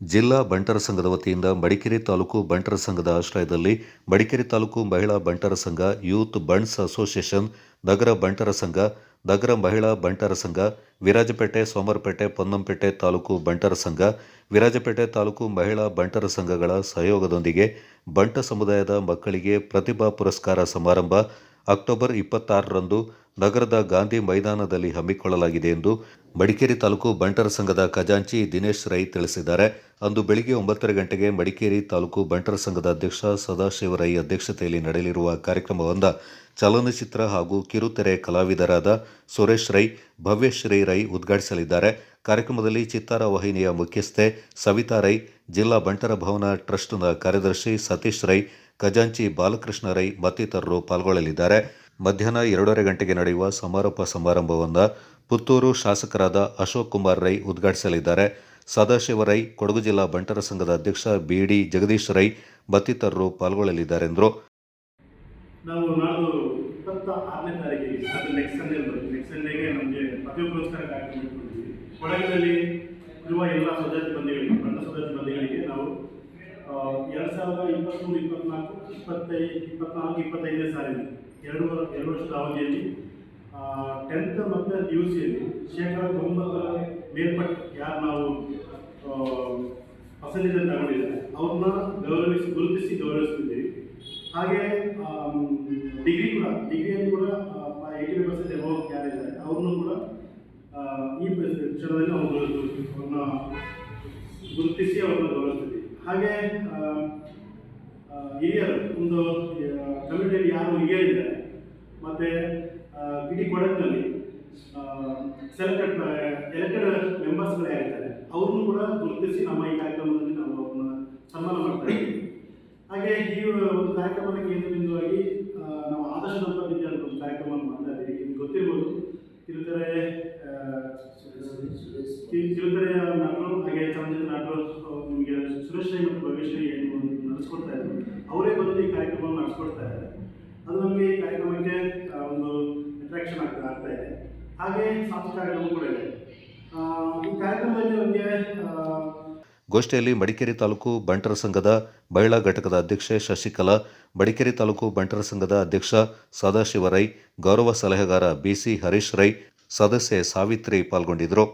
ಜಿಲ್ಲಾ ಬಂಟರ ಸಂಘದ ವತಿಯಿಂದ ಮಡಿಕೇರಿ ತಾಲೂಕು ಬಂಟರ ಸಂಘದ ಆಶ್ರಯದಲ್ಲಿ ಮಡಿಕೇರಿ ತಾಲೂಕು ಮಹಿಳಾ ಬಂಟರ ಸಂಘ, ಯೂತ್ ಬಂಡ್ಸ್ ಅಸೋಸಿಯೇಷನ್, ನಗರ ಬಂಟರ ಸಂಘ, ನಗರ ಮಹಿಳಾ ಬಂಟರ ಸಂಘ, ವಿರಾಜಪೇಟೆ, ಸೋಮರಪೇಟೆ, ಪೊನ್ನಂಪೇಟೆ ತಾಲೂಕು ಬಂಟರ ಸಂಘ, ವಿರಾಜಪೇಟೆ ತಾಲೂಕು ಮಹಿಳಾ ಬಂಟರ ಸಂಘಗಳ ಸಹಯೋಗದೊಂದಿಗೆ ಬಂಟ ಸಮುದಾಯದ ಮಕ್ಕಳಿಗೆ ಪ್ರತಿಭಾ ಪುರಸ್ಕಾರ ಸಮಾರಂಭ ಅಕ್ಟೋಬರ್ ಇಪ್ಪತ್ತಾರರಂದು ನಗರದ ಗಾಂಧಿ ಮೈದಾನದಲ್ಲಿ ಹಮ್ಮಿಕೊಳ್ಳಲಾಗಿದೆ ಎಂದು ಮಡಿಕೇರಿ ತಾಲೂಕು ಬಂಟರ ಸಂಘದ ಖಜಾಂಚಿ ದಿನೇಶ್ ರೈ ತಿಳಿಸಿದ್ದಾರೆ. ಅಂದು ಬೆಳಿಗ್ಗೆ ಒಂಬತ್ತರ ಗಂಟೆಗೆ ಮಡಿಕೇರಿ ತಾಲೂಕು ಬಂಟರ ಸಂಘದ ಅಧ್ಯಕ್ಷ ಸದಾಶಿವ ರೈ ಅಧ್ಯಕ್ಷತೆಯಲ್ಲಿ ನಡೆಯಲಿರುವ ಕಾರ್ಯಕ್ರಮವೊಂದ ಚಲನಚಿತ್ರ ಹಾಗೂ ಕಿರುತೆರೆ ಕಲಾವಿದರಾದ ಸುರೇಶ್ ರೈ, ಭವ್ಯಶ್ರೀ ರೈ ಉದ್ಘಾಟಿಸಲಿದ್ದಾರೆ. ಕಾರ್ಯಕ್ರಮದಲ್ಲಿ ಚಿತ್ತಾರ ವಾಹಿನಿಯ ಮುಖ್ಯಸ್ಥೆ ಸವಿತಾ ರೈ, ಜಿಲ್ಲಾ ಬಂಟರ ಭವನ ಟ್ರಸ್ಟ್ನ ಕಾರ್ಯದರ್ಶಿ ಸತೀಶ್ ರೈ, ಖಜಾಂಚಿ ಬಾಲಕೃಷ್ಣ ರೈ ಮತ್ತಿತರರು ಪಾಲ್ಗೊಳ್ಳಲಿದ್ದಾರೆ. ಮಧ್ಯಾಹ್ನ ಎರಡೂವರೆ ಗಂಟೆಗೆ ನಡೆಯುವ ಸಮಾರೋಪ ಸಮಾರಂಭವನ್ನು ಪುತ್ತೂರು ಶಾಸಕರಾದ ಅಶೋಕ್ ಕುಮಾರ್ ರೈ ಉದ್ಘಾಟಿಸಲಿದ್ದಾರೆ. ಸದಾಶಿವ ರೈ, ಕೊಡಗು ಜಿಲ್ಲಾ ಬಂಟರ ಸಂಘದ ಅಧ್ಯಕ್ಷ ಬಿಡಿ ಜಗದೀಶ್ ರೈ ಮತ್ತಿತರರು ಪಾಲ್ಗೊಳ್ಳಲಿದ್ದಾರೆ ಕೊಡಗಿನಲ್ಲಿ ಇರುವ ಎಲ್ಲ ಸ್ವಜಾತಿ ಬಣ್ಣ ಸ್ವಜಾತಿ ನಾವು ಎರಡು ಸಾವಿರದ ಇಪ್ಪತ್ತ್ಮೂರು ಇಪ್ಪತ್ನಾಲ್ಕು ಇಪ್ಪತ್ನಾಲ್ಕು ಎರಡು ಎರಡು ವರ್ಷದ ಅವಧಿಯಲ್ಲಿ ಟೆಂತ್ ಮತ್ತು ಯು ಸಿಯಲ್ಲಿ ಶೇಕಡ ತೊಂಬತ್ತರ ಮೇಲ್ಪಟ್ಟ ಯಾರು ನಾವು ಪರ್ಸೆಂಟೇಜ್ ತಗೊಂಡಿದ್ದಾರೆ ಅವ್ರನ್ನ ಗೌರವಿಸಿ, ಗುರುತಿಸಿ ಗೌರವಿಸ್ತಿದ್ದೀವಿ. ಹಾಗೆ ಡಿಗ್ರಿ ಕೂಡ, ಡಿಗ್ರಿಯಲ್ಲಿ ಕೂಡ ಏಯ್ಟಿ ಪರ್ಸೆಂಟ್ ಎಬೋ ಯಾರಿದ್ದಾರೆ ಅವ್ರನ್ನೂ ಕೂಡ ಈ ಕ್ಷಣದಲ್ಲಿ ನಾವು ಗೌರವಿಸ್ತೀವಿ ಅವ್ರನ್ನ ಗುರುತಿಸಿ ಅವ್ರನ್ನ ಗೌರವಿಸ್ತೀವಿ ಹಾಗೆ ಹಿರಿಯರು, ಒಂದು ಕಮಿಟಿಯಲ್ಲಿ ಯಾರು ಹಿರಿಯರಿದ್ದಾರೆ, ಮತ್ತು ಇಡೀ ಕೊಡಗಿನಲ್ಲಿ ಸೆಲೆಕ್ಟೆಡ್ ಎಲೆಕ್ಟೆಡ್ ಮೆಂಬರ್ಸ್ಗಳು ಯಾರಿದ್ದಾರೆ ಅವ್ರನ್ನೂ ಕೂಡ ಗುರುತಿಸಿ ನಮ್ಮ ಈ ಕಾರ್ಯಕ್ರಮದಲ್ಲಿ ನಾವು ಅವ್ರನ್ನ ಸನ್ಮಾನ ಮಾಡ್ತಾ ಇದ್ದೀವಿ. ಹಾಗೆ ಈ ಒಂದು ಕಾರ್ಯಕ್ರಮದ ಕೇಂದ್ರ ಬಿಂದುವಾಗಿ ನಾವು ಆದರ್ಶ ದಂಪತಿ ಅಂತ ಒಂದು ಕಾರ್ಯಕ್ರಮವನ್ನು ಮಾಡ್ತಾ ಇದ್ದೀವಿ. ನಿಮ್ಗೆ ಗೊತ್ತಿರ್ಬೋದು. ಕಿ- ಕಿರುತೆರೆಯ ನಟರು ಹಾಗೆ ಚಲನಚಿತ್ರ ನಟರು ನಿಮಗೆ ರೈ ಮತ್ತು ಭವಿಷ್ಯ ಏನು ನಡೆಸ್ಕೊಡ್ತಾ ಇದ್ರು. ಅವರೇ ಬಂದು ಈ ಕಾರ್ಯಕ್ರಮವನ್ನು ನಡೆಸ್ಕೊಡ್ತಾ ಇದ್ದಾರೆ. ಅದು ನಮಗೆ ಈ ಕಾರ್ಯಕ್ರಮಕ್ಕೆ ಹಾಗೆ ಗೋಷ್ಠಿಯಲ್ಲಿ ಮಡಿಕೇರಿ ತಾಲೂಕು ಬಂಟರ ಸಂಘದ ಮಹಿಳಾ ಘಟಕದ ಅಧ್ಯಕ್ಷೆ ಶಶಿಕಲಾ, ಮಡಿಕೇರಿ ತಾಲೂಕು ಬಂಟರ ಸಂಘದ ಅಧ್ಯಕ್ಷ ಸದಾಶಿವರೈ ಗೌರವ ಸಲಹೆಗಾರ ಬಿಸಿ ಹರೀಶ್ ರೈ, ಸದಸ್ಯೆ ಸಾವಿತ್ರಿ ಪಾಲ್ಗೊಂಡಿದ್ದರು.